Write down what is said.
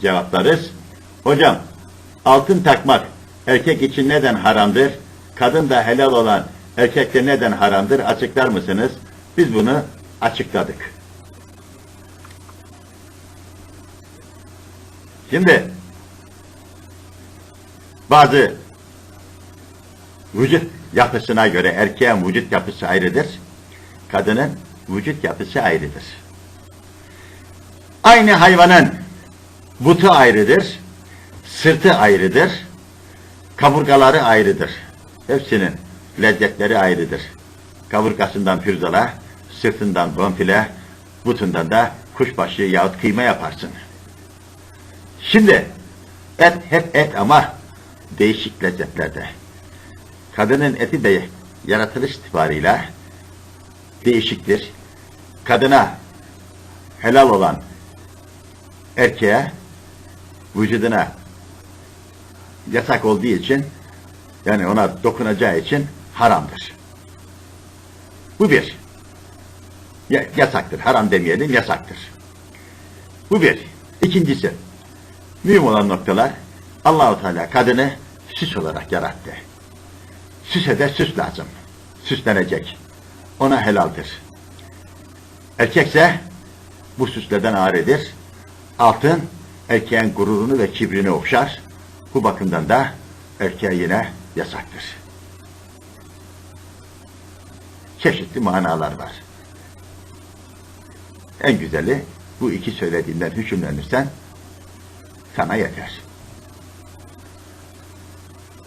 cevaplarız. Hocam, altın takmak erkek için neden haramdır? Kadın da helal olan erkekte neden haramdır? Açıklar mısınız? Biz bunu açıkladık. Şimdi bazı vücut yapısına göre erkeğin vücut yapısı ayrıdır. Kadının vücut yapısı ayrıdır. Aynı hayvanın butu ayrıdır, sırtı ayrıdır, kaburgaları ayrıdır. Hepsinin lezzetleri ayrıdır. Kaburgasından pirzola, sırtından bonfile, butundan da kuşbaşı yahut kıyma yaparsın. Şimdi et hep et ama değişik lezzetlerde. Kadının eti de yaratılış itibarıyla değişiktir. Kadına helal olan erkeğe vücuduna yasak olduğu için yani ona dokunacağı için haramdır. Bu bir. Ya- yasaktır. Haram demeyelim yasaktır. Bu bir. İkincisi mühim olan noktalar Allahu Teala kadını süs olarak yarattı. Süse de süs lazım. Süslenecek. Ona helaldir. Erkekse bu süslerden aridir. Altın erkeğin gururunu ve kibrini okşar. Bu bakımdan da erkeğe yine yasaktır. Çeşitli manalar var. En güzeli bu iki söylediğinden hükümlenirsen sana yeter.